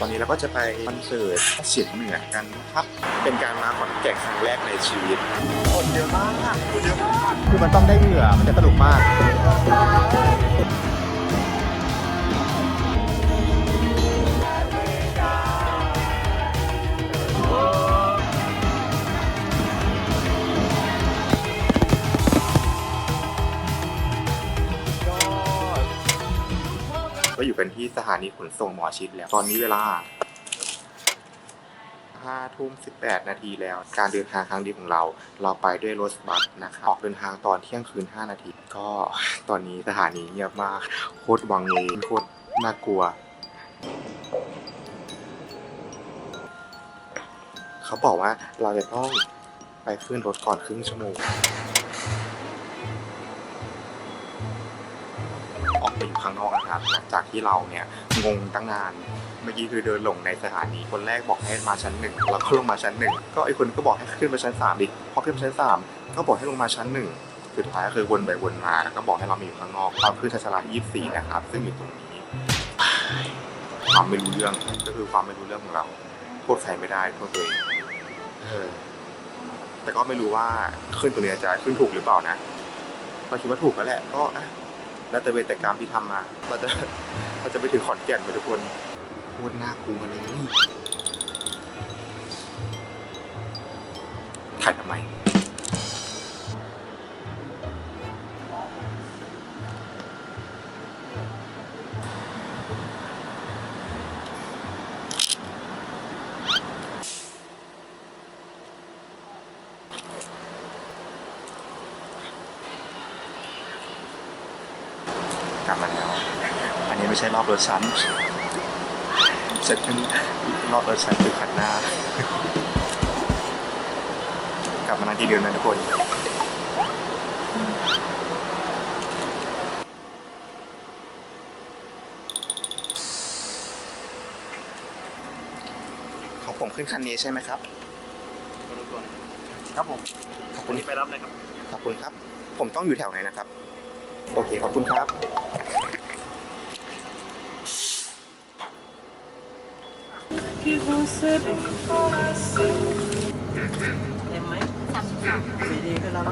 ตอนนี้เราก็จะไปคอนเสิร์ตเสียงเหนือกันนะครับ เป็นการมาขอนแก่นครั้งแรกในชีวิตคนเยอะมากคนเยอะมากคือมันต้องได้เหงื่อมันจะสนุกมาก ก็อยู่กันที่สถานีขนส่งหมอชิดแล้ว ตอนนี้เวลา5ทุ่ม18 นาทีแล้ว การเดินทางครั้งนี้ของเรา เราไปด้วยรถบัสนะครับออกเดินทางตอนเที่ยงคืน 5 นาที ก็ตอนนี้สถานีเงียบมาก โคตรวังเวงโคตรน่ากลัว เขาบอกว่าเราจะต้องไปขึ้นรถก่อนครึ่งชั่วโมง ออกไปอยู่ข้างนอกนะครับหลังจากที่เราเนี่ยงงตั้งนาน เมื่อกี้คือเดินหลงในสถานีคนแรกบอกให้มาชั้นหนึ่งเราก็ลงมาชั้นหนึ่งก็ไอ้คนก็บอกให้ขึ้นไปชั้นสามดิพอขึ้นไปชั้นสามก็บอกให้ลงมาชั้นหนึ่งสุดท้ายก็คือวนไปวนมาแล้วก็บอกให้เรามาอยู่ข้างนอกตอนขึ้นชั้นชาลา24 นะครับ ซึ่งอยู่ตรงนี้ ความไม่รู้เรื่องก็คือความไม่รู้เรื่องของเราโทษใครไม่ได้โทษตัวเองเออแต่ก็ไม่รู้ว่าขึ้นตัวเนี้จะขึ้นถูกหรือเปล่านะเราคิดว่าถูกแล้วแหละก็อะ และแต่เวนแต่กรรมที่ทำมาเราจะเราจะไปถึงขอนแก่นไปทุกคนโคตรน่ากลัวเลยถ่ายทำไม กลับมาแล้ว อันนี้ไม่ใช่รอบรถชั้นจะขึ้นรอบรถชั้นคือคันหน้า กลับมานั่งที่เดิมนะทุกคนของผมขึ้นคันนี้ใช่ไหมครับครับผมขอบคุณไปรับเลยครับ ขอบคุณครับ ผมต้องอยู่แถวไหนนะครับ โอเค ขอบคุณครับเต็มไหมดีดีขึ้นแล้ว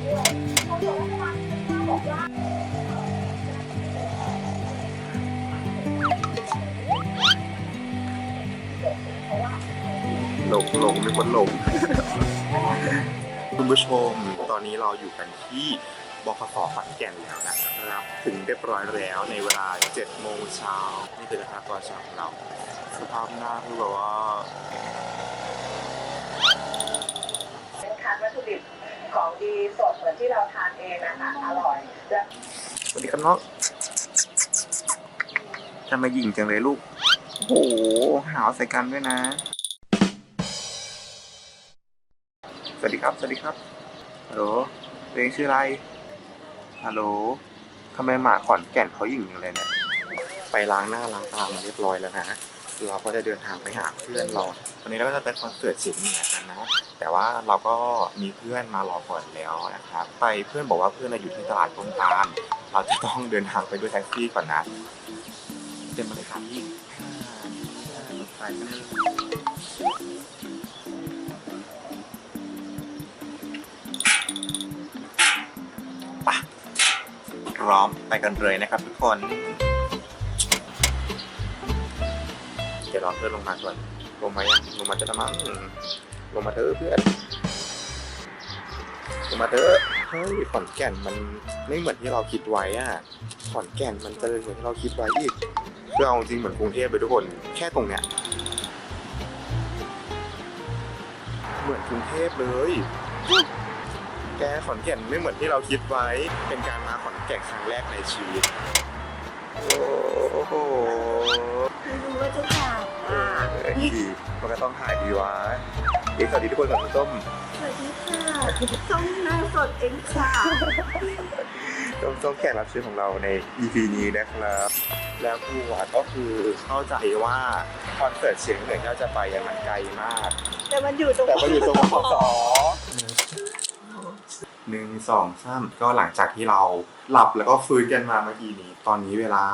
หลงหลงมีคนหลง คุณผู้ชม ตอนนี้เราอยู่กันที่ บขสขอนแก่นแล้วนะครับ ถึงเรียบร้อยแล้วในเวลา7โมงเช้านี่คือนะครับตอนเช้าของเรา สภาพหน้าคือแบบว่าเป็นทานวัตถุดิบของดีสดเหมือนที่เราทานเองนะคะอร่อยและสวัสดีครับน้องทำไมหยิงจังเลยลูก โอ้โห หาวใส่กันด้วยนะ สวัสดีครับ สวัสดีครับฮัลโหลตัวเองชื่ออะไร ฮัลโหลทำไมหมาขอนแก่นเขาหยิงจังเลยเนี่ย ไปล้างหน้าล้างตามาเรียบร้อยแล้วนะ เราก็จะเดินทางไปหาเพื่อนเรา วันนี้เราก็จะไปคอนเสิร์ตเสียงเหนือกันนะ แต่ว่าเราก็มีเพื่อนมารอก่อนแล้วนะครับ ไปเพื่อนบอกว่าเพื่อนเราอยู่ที่ตลาดต้นตาล เราจะต้องเดินทางไปด้วยแท็กซี่ก่อนนะเดินมาเลยครับรถไฟ ร้อมไปกันเลยนะครับทุกคน เดี๋ยวรอเพื่อนลงมาก่อนลงมายังลงมาจะละมั้งลงมาเถอะเพื่อนลงมาเถอะเฮ้ยขอนแก่นมันไม่เหมือนที่เราคิดไว้อะขอนแก่นมันเจริญเหมือนที่เราคิดไว้อีกคือเอาจริงเหมือนกรุงเทพไปทุกคน แค่ตรงเนี้ยเหมือนกรุงเทพเลย แกขอนแก่นไม่เหมือนที่เราคิดไว้ เป็นการมาขอนแก่นครั้งแรกในชีวิต โอ้โหไม่รู้ว่าจะทานอะเอ้ยมันก็ต้องถ่ายดีวะเอกสวัสดีทุกคนก่อนคุณส้มสวัสดีค่ะต้องหน้าสดเองค่ะส้มส้มแขกรับเชิญของเราใน EP นี้นะครับ แล้วครูวัดก็คือเข้าใจว่าคอนเสิร์ตเสียงเหนือที่เราจะไปยังมันไกลมาก แต่มันอยู่ตรงแต่ก็อยู่ตรงขอสอ หนึ่งสองสามก็หลังจากที่เราหลับแล้วก็ฟื้นกันมาเมื่อกี้นี้ ตอนนี้เวลา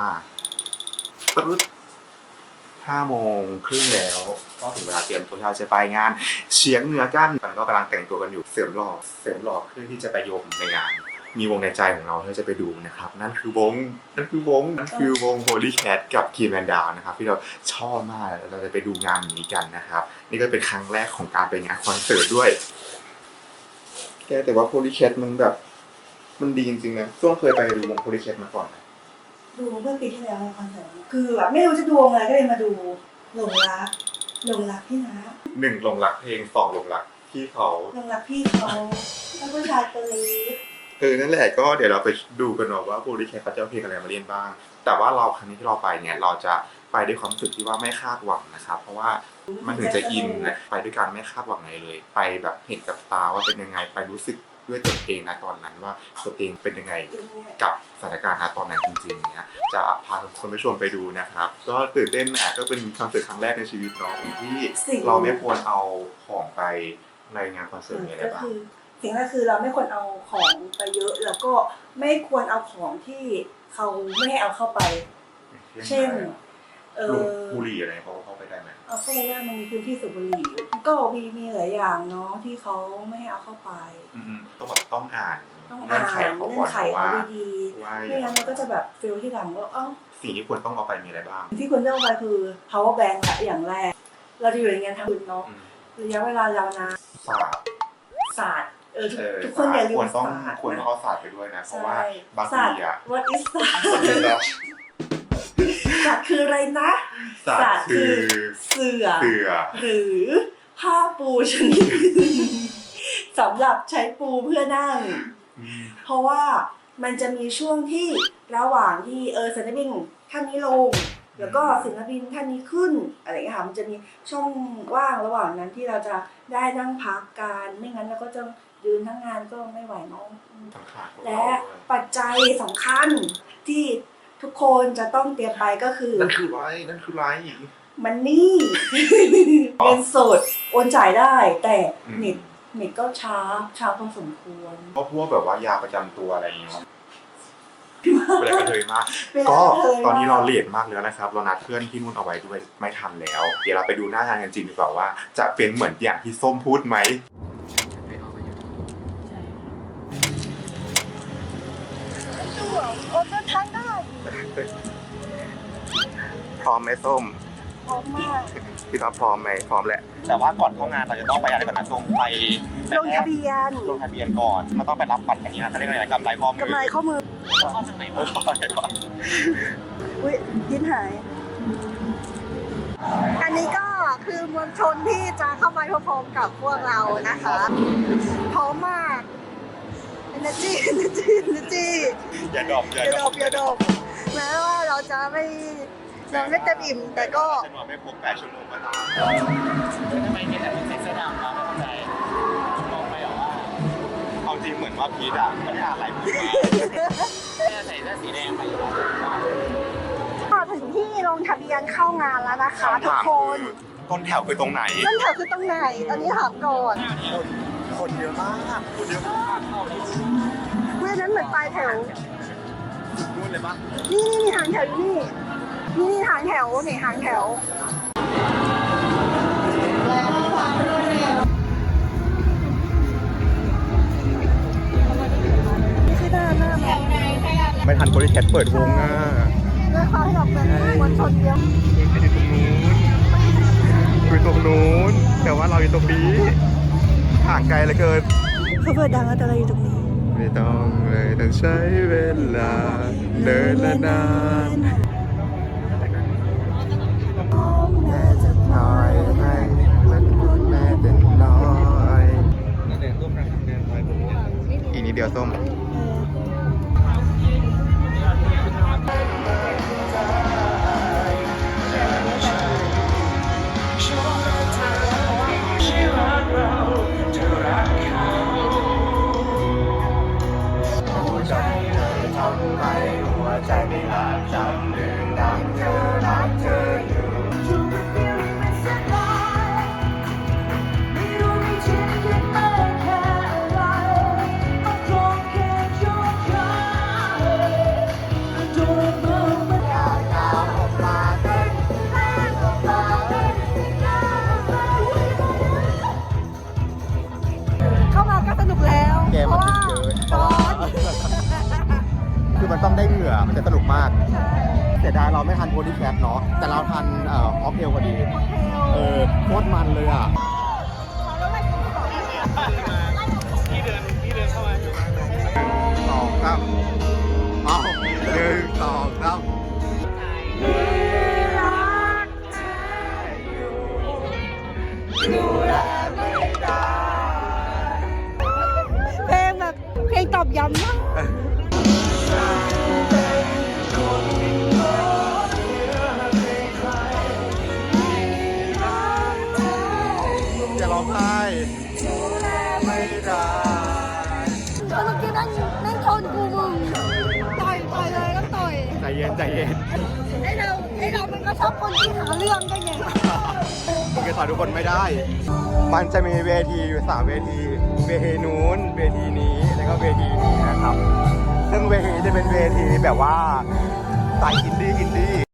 ปึ๊ดห้าโมงครึ่งแล้วก็ถึงเวลาเตรียมตัวที่เราจะไปงานเฉียงเหนือกันมันก็กำลังแต่งตัวกันอยู่เสริมหล่อเสริมหล่อเพื่อที่จะไปโยมในงาน มีวงในใจของเราที่จะไปดูนะครับ นั่นคือวงนั่นคือวงนั่นคือวง Holy Cat กับ k ีแมนดานะครับที่เราชอบมากเราจะไปดูงานนี้กันนะครับ นี่ก็เป็นครั้งแรกของการไปงานคอนเสิร์ตด้วย แกแต่ว่า Holy Cat มันแบบ มันดีจริงๆนะช่วงเคยไปดูวง Holy Cat มาก่อนไหมดูเมื่อปีที่แล้วในคอนเสิร์ตคือแบบไม่รู้จะดูวงอะไรก็เลยมาดูหลงรักหลงรักพี่นะหนึ่งหลงรักเพลงสองหลงรักที่เขาหลงรักพี่เขาแล้วผู้ชายตัวเล็กเออนั่นแหละก็เดี๋ยวเราไปดูกันเนาะว่าโ o ลิแคทเขาจะเอาเพลงอะไรมาเล่นบ้าง แต่ว่าเราครั้งนี้ที่เราไปเนี่ยเราจะ ไปด้วยความรู้สึกที่ว่าไม่คาดหวังนะครับ เพราะว่ามันถึงจะอินนะไปด้วยการไม่คาดหวังอะไรเลย ไปแบบเห็นกับตาว่าเป็นยังไงไปรู้สึกด้วยตัวเองนะตอนนั้นว่าตัวเองเป็นยังไงกับสถานการณ์ณตอนนั้นจริงๆเนี่ยจะพาทุกคนไปชมไปดูนะครับ ก็ตื่นเต้นแหละก็เป็นคอนเสิร์ตครั้งแรกในชีวิตเนาะที่เราไม่ควรเอาของไปในงานคอนเสิร์ตนี้อะไรก็บ้างคือสิ่งแรกคือเราไม่ควรเอาของไปเยอะแล้วก็ไม่ควรเอาของที่เขาไม่ให้เอาเข้าไป เช่น เอลุงอบุหรี่อะไรเขาเข้าไปได้ไหมเอาเข้าไปว่ามันมีพื้นที่สูบบุหรี่ก็มีมีหลายอย่างเนาะที่เขาไม่ให้เอาเข้าไป อืมต้องแบบต้องอ่านต้องเงื่อ่าอนนไขเขาเงื่ก่ออนนไขว่าเขาดีว่าๆไม่งั้นมันก็จะแบบฟิลที่หลังว่าเอ้าสิ่งที่ควรต้องเอาไปมีอะไรบ้าง ที่ควรเลือกเอาไปคือ power bank อะอย่างแรก เราจะอยู่ในงานทั้งคืนเนาะอืมระยะเวลายาวนานศาสตร์ศาสตร์เออทุกเออทุกคนอย่าลืควมรต้องศาสตร์ควรต้องนะเอาศาสตร์ไปด้วยนะเพราะว่าบางศาสทีตร์อะ what is ศาสตร์ศา สตร์คืออะไรนะศาสตร์คือเสือ เสือ หรือผ้าปูชนิดหนึ่งสำหรับใช้ปูเพื่อนั่งอืมเพราะว่ามันจะมีช่วงที่ระหว่างที่เออศิลปินท่านนี้ลง แล้วก็ศิลปินท่านนี้ขึ้นอะไรอย่างเงี้ยค่ะมันจะมีช่องว่างระหว่างนั้นที่เราจะได้นั่งพักกันไม่งั้นเราก็จะยืนทั้งงานก็ไม่ไหวเนาะอืมสำคัญของและเราด้วยปัจจัยสำคัญที่ ทุกคนจะต้องเตรียมไปก็คือนั่นคือไรนั่นคือไรมันนี่เงินสดโอนจ่ายได้ แต่อืมเน็ตเน็ตก็ช้าช้าพอสมควรเพราะพวกแบบว่ายาประจำตัวอะไรอย่างเงี้ยเวลากระเทยมากเวลาก็เคยตอนนี้ว่เราเลทมากแล้วนะครับ เรานัดเพื่อนที่นู่นเอาไว้ด้วยไม่ทันแล้ว เดี๋ยวเราไปดูหน้างานกันจริงดีกว่าว่า จะเป็นเหมือนอย่างที่ส้มพูดไหม พร้อมไหมส้ม พร้อมมากพี่ท็อปพร้อมไหมพร้อมแหละ แต่ว่าก่อนเข้างานเราจะต้องไปอะไรก่อนนะส้มไปลงทะเบียนลงทะเบียนก่อนมันต้องไปรับบัตรอย่างนี้นะเขาเรียกอะไรกำไรข้อมือกำไรข้อมือเออเข้าไปก่อนอุ้ยยิ้นหาย อันนี้ก็คือมวลชนที่จะเข้ามาพร้อมๆกับพวกเรานะคะ พร้อมมาก energy energy energy อย่าดรอปอย่าอย่าดดรออปบอย่าดอบ แม้ว่าเราจะไม่เราไม่เต็มอิ่มแต่ก็ฉันว่าไม่ครบแปดชั่วโมงก็ตามทำไมเห็นแต่ใส่เสื้อดำเราไม่เข้าใจมองไปหรอว่าเอาจริงเหมือนว่าพีทอะไม่ได้อะไรพีทมาแค่ใส่เสื้อสีแดงไปอยู่แล้วมาถึงที่ลงทะเบียนเข้างานแล้วนะคะทุกคนต้นแถวคือตรงไหนต้นแถวคือตรงไหนตอนนี้ถามก่อนคนเยอะมากคนเยอะมากเมื่อนั้นเหมือนปลายแถวนู่น เลยปะนี่นี่นี่หางแถวอยู่นี่ นี่นี่หางแถวนี่หางแถวนี่คือหน้าหน้าแบบไม่ทันโพลิแคทเปิดวงอะเรื่องเขาให้เราเป็นมวลชนเยอะไปอยู่ตรงนู้นอยู่ตรงนู้น แต่ว่าเราอยู่ตรงนี้ห่างไกลเหลือเกินเขาเปิดดังแล้วแต่เราอยู่ตรงนี้ ไม่ต้องเลยต้องใช้เวลา เดินและนานแม้จะพลอยให้มันพูดแม้แต่น้อยอีกนิดเดียวส้ม โพลีแคทเนาะแต่เราทันเอ่อออฟเทลพอดีเออโคตรมันเลยอะที่เดินที่เดินเข้ามาสองสามเอาหนึ่งสองสามเพลงแบบเพลงตอบย้ำมาก ก็ชอบคนที่หาเรื่องได้ไงมึงจะต่อยทุกคนไม่ได้ มันจะมีเวทีอยู่สามเวที เวทีนู้น เวทีนี้ แล้วก็เวทีนี้นะครับ ซึ่งเวทีจะเป็นเวทีแบบว่าสายอินดี้อินดี้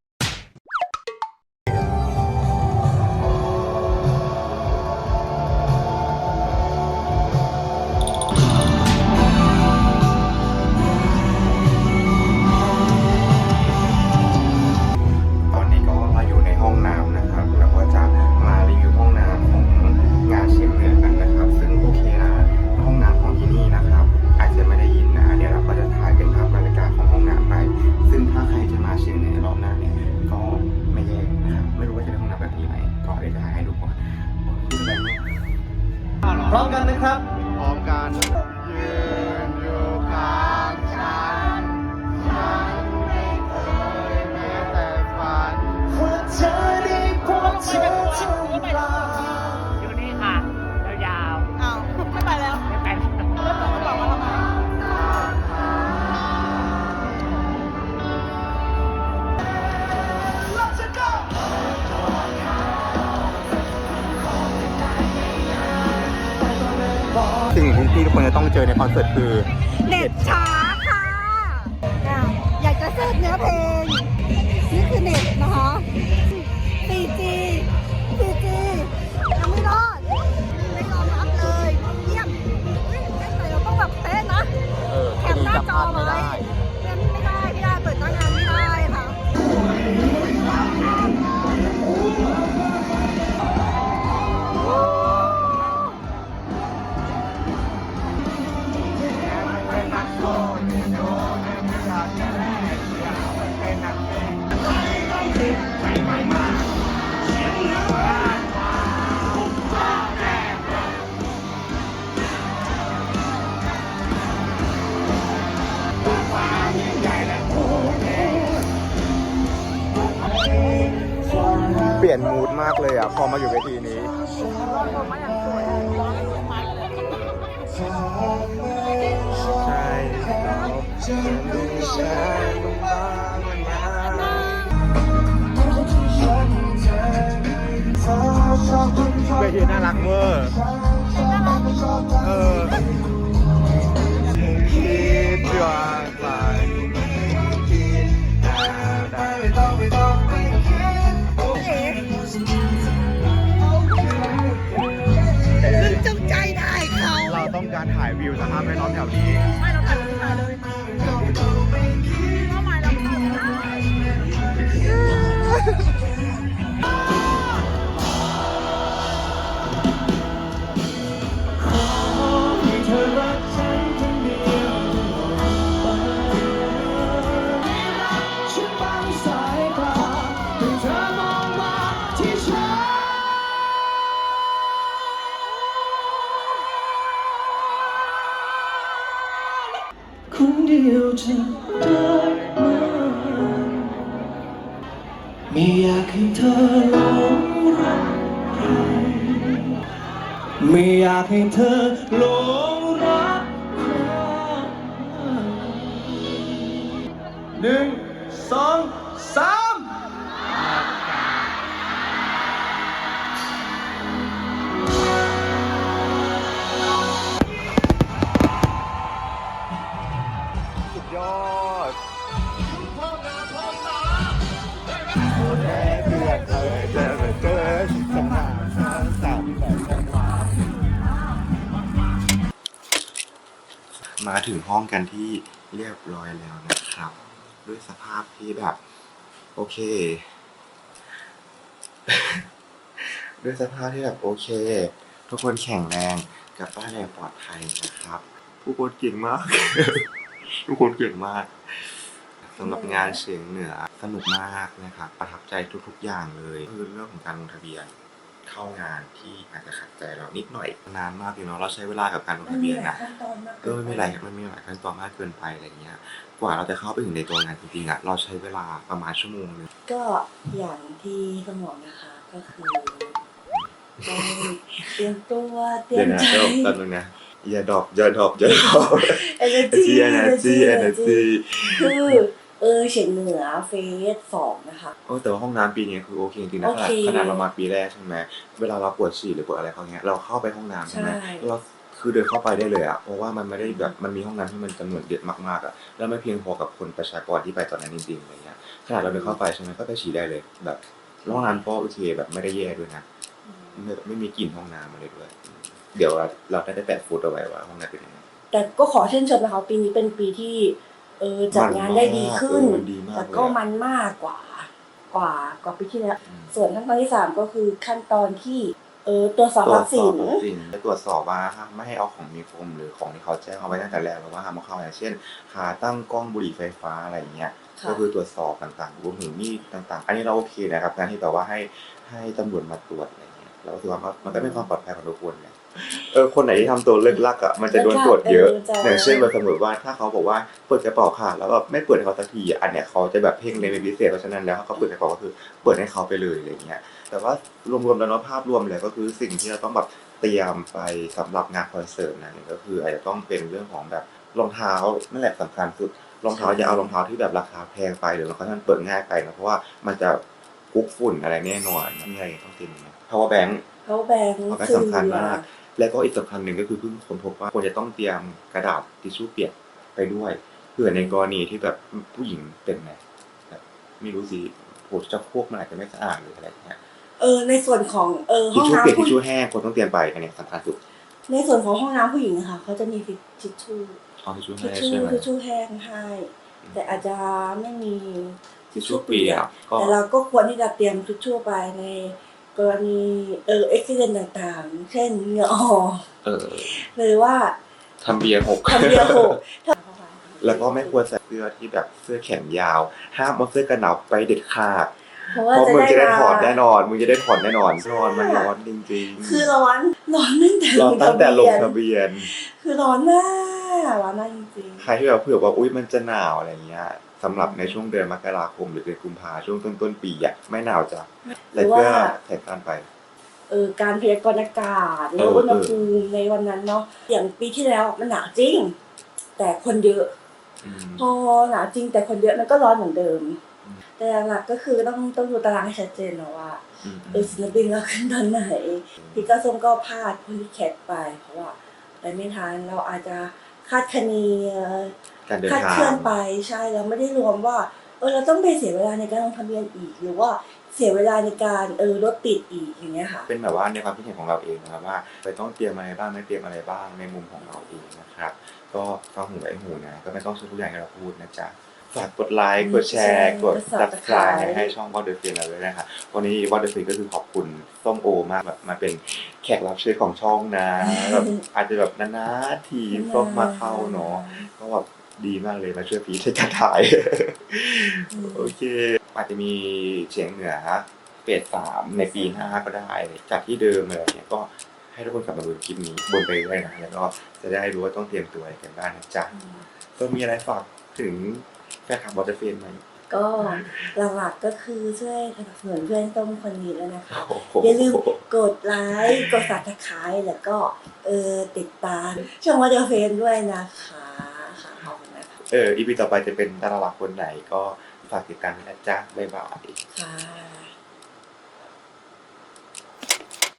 แบบนี้ไหมก็เดี๋ยวจะถ่ายให้ดูก่อนพร้อมกันนะครับพร้อมกันยืน ที่ทุกคนจะต้องเจอในคอนเสิร์ตคือเน็ตช้าค่ะอะ อยากจะเสิร์ชเนื้อเพลง นี่คือเน็ตนะคะ 4G 4G ยังไม่รอด ไม่ยอมรับเลยเยี่ยมเฮ้ยแต่เราต้องแบบเป๊ะนะเออแคปหน้าจอไว้แคปไม่ได้ ไม่ได้ เปิดหน้างานไม่ได้ค่ะ ลี่ยนมูดมากเลยอะ พอมาอยู่เวที สภาพแวดล้อมแถวนี้ จะได้ไหมไม่อยากให้เธอหลงรักใครไม่อยากให้เธอหลง มาถึงห้องกันที่เรียบร้อยแล้วนะครับ ด้วยสภาพที่แบบ โอเค ด้วยสภาพที่แบบโอเค ทุกคนแข็งแรงกลับบ้านอย่างปลอดภัยนะครับทุกคนเก่งมาก ทุกคนเก่งมากสำหรับงานเสียงเหนือสนุกมากนะครับ ประทับใจทุกๆอย่างเลยคือเรื่องของการลงทะเบียน เข้างานที่อาจจะขัดใจเรานิดหน่อยนานมากเลยเนาะเราใช้เวลากับการลงมันทะมีเบียนหลายนะขั้นตอนมากเออไม่หลายมันมีหลายขั้นตอนมากเกินไปอะไรเงี้ยกว่าเราจะเข้าไปถึงในตัวงานจริงๆอะเราใช้เวลาประมาณชั่วโมงนึงก็อย่างที่ต้องบอกนะคะก็คือต้องเตรียมตัวเตรียเดี๋ยมวนะใจเดี๋ยวแป๊บนึงนะอย่าดรอปอย่าดรอปอย่าดรอป energy energy energy คือ เออเฉียงเหนือเฟสสองนะคะโอ้แต่ว่าห้องน้ำปีนี้คือโอเคจริงๆนะโอขนาดเคขนาดเรามาปีแรกใช่ไหมเวลาเราปวดฉี่หรือปวดอะไรเขาเงี้ยเราเข้าไปห้องน้ำใช่ไหมใช่ เราคือเดินเข้าไปได้เลยอะเพราะว่ามันไม่ได้แบบมันมีห้องน้ำที่มันจำนวนเยอะมากๆอะแล้วไม่เพียงพอกับคนประชากรที่ไปตอนนั้นจริงๆอะไรเงี้ยขนาดเราเดินเข้าไปใช่ไหมก็ไปฉี่ได้เลยแบบห้องน้ำก็โอเคแบบไม่ได้แย่ด้วยนะไม่ไม่มีกลิ่นห้องน้ำอะไรด้วยเดี๋ยวเราได้ได้แปะฟูดเอาไว้ว่าห้องน้ำเป็นยังไง แต่ก็ขอชื่นชมนะคะปีนี้เป็นปีที่ เออจัดงานได้ดีขึ้นเออมันดีมากแต่เลยก็อะมันมากกว่า กว่ากว่าปีที่แล้วอืมส่วนขั้นตอนที่สามก็คือขั้นตอนที่เออตรวจสอบตรวัวคจสซีอบนวัคซีนและตรวจสอบว่าห้ามไม่ให้เอาของมีคมหรือของที่เขาแจ้งเอาไว้ตั้งแต่แรกแล้วว่าห้ามเอาเข้าอย่างเช่นขาตั้งกล้องบุหรี่ไฟฟ้าอะไรอย่างเงี้ยค่ะก็คือตรวจสอบต่างๆรวมถึงมีดต่าง ๆ อันนี้เราโอเคนะครับการที่แบบว่าให้ให้ตำรวจมาตรวจอะไรเงี้ยเราถือว่ามันก็เป็นความปลอดภัยของทุกคนไง เออคนไหนที่ทำตัวเลิกลักอะมันจะโดนตรวจเยอะอย่างเช่นแบบสมมติว่าถ้าเขาบอกว่าเปิดกระเป๋าค่ะ แล้วแบบไม่เปิดให้เขาสักทีอะอันเนี้ยเขาจะแบบเพ่งเลยเป็นพิเศษเพราะฉะนั้นแล้วเขาเปิดกระเป๋าก็คือเปิดให้เขาไปเลยอะไรเงี้ยแต่ว่ารวมๆแล้วเนาะภาพรวมเลยก็คือสิ่งที่เราต้องแบบเตรียมไปสำหรับงานคอนเสิร์ตนะก็คืออาจจะต้องเป็นเรื่องของแบบรองเท้านั่นแหละสำคัญสุดรองเท้าอย่าเอารองเท้าที่แบบราคาแพงไปหรือรองเท้าที่มันเปิดง่ายไปนะเพราะว่ามันจะคุกฝุ่นอะไรแน่นอนมีอะไรต้องเตรียมไหม power bank เขาแบงเขาก็สำคัญมาก แล้วก็อีกสำคัญหนึ่งก็คือเพิ่งค้นพบว่าควรจะต้องเตรียมกระดาษทิชชู่เปียกไปด้วยเผื่อในกรณีที่แบบผู้หญิงเป็นไงแบบไม่รู้สิโหจะพวกมันอาจจะไม่สะอาดหรืออะไรอย่างเงี้ยเออในส่วนของเออทิห้ชองชู่เปียกน้ำทิผู้ชชู่แห้งคนต้องเตรียมไปอันเนี้ยสำคัญสุดในส่วนของห้องน้ำผู้หญิงอะค่ะเขาจะมีทิชชู่เอาทิชชู่ทิชแห้งชู่ใช่ไหมทิชชู่แห้งให้แต่อาจจะไม่มีทิชชู่เปียกก็แต่เราก็ควรที่จะเตรียมทิชชู่ไปใน กรณีเอออุบิเหตุต่างๆ เช่นเหงื่อออกเออหรือว่าทำเบียร์หก ทำเบียร์หกแล้วก็ไม่ควรใส่เสื้อที่แบบเสื้อแขนยาว ห้ามเอาเสื้อกันหนาวไปเด็ดขาดเพราะเพว่าราะมึงจะได้มาถอดแน่นอนมึงจะได้ถอดแน่นอนร้อนมันร้อนจริงๆ คือร้อนร้อนตั้งแต่ร้อนตั้งแต่ลงทะทะเบียนเบียน คือร้อนมากร้อนมากจริงใครที่แบบเผื่อว่าอุ้ยมันจะหนาวอะไรเงี้ย สำหรับในช่วงเดือนมกราคม หรือเดือนกุมภาช่วงต้นต้นๆปีอะไม่หนาวจ้ะๆหแต่รือเพื่ว่าอแข่งกันไปเออการพยากรณ์อากาศหรือเอออุณหภูมิในวันนั้นเนาะอย่างปีที่แล้วมันหนาวจริง แต่คนเยอะอืมพอหนาวจริงแต่คนเยอะมันก็ร้อนเหมือนเดิมอืมแต่หลักๆก็คือต้องต้องดูตารางให้ชัดเจนนะว่าอืมเออศิลปินเราขึ้นตอนไหนพี่ก็ส้มก็พลาดคนที่แคทไปเพราะว่าไปไม่ทันเราอาจจะ คาดคะเนการเดินคาดทาเคลื่อนงไปใช่เราไม่ได้รวมว่าเออเราต้องไปเสียเวลาในการลงทะเบียนอีก หรือว่าเสียเวลาในการเออรถติดอีกอย่างเงี้ยค่ะ เป็นแบบว่าในความคิดเห็นของเราเองนะครับว่าไปต้องเตรียมอะไรบ้างไม่เตรียมอะไรบ้างในมุมของเราเองนะครับ ก็ฟังหูไว้หูนะ ก็ไม่ต้องเชื่อทุกอย่างที่เราพูดนะจ๊ะ ฝากกดไลค์กดแชร์ กดกด subscribe Subscribe ให้ช่องวอเดอร์ฟินเราด้วยนะครับวันนี้วอเดอร์ฟินก็คือขอบคุณส้มโอมากแบบมาเป็นแขกรับเชิญของช่องนะแบบอาจจะแบบนานๆทีส้มมาเข้าเนาะก็แบบดีมากเลยมาช่วยพีทในการถ่ายโอเค อาจจะมีเฉียงเหนือเฟสสามในปีหน้าก็ได้ จากที่เดิมอะไรอย่างเงี้ยก็ให้ทุกคนกลับมาดูคลิปนี้บนไปด้วยนะแล้วก็จะได้รู้ว่าต้องเตรียมตัวอะไรกันบ้างนะจ๊ะก็มีอะไรฝากถึง แฟนคลับบอลเฟนไหมก็หลักๆก็คือช่วยสนับสนุนเพื่อนต้มคนนี้แล้วนะคะโอ้โหอย่าลืมกดไลค์กดสับสไครต์แล้วก็เออติดตามช่องวอเดอร์เฟนด้วยนะคะค่ะขอบคุณนะคะเอออีพีต่อไปจะเป็นดาราหลักคนไหนก็ฝากติดตามด้วยนะจ๊ะบ๊ายบายค่ะ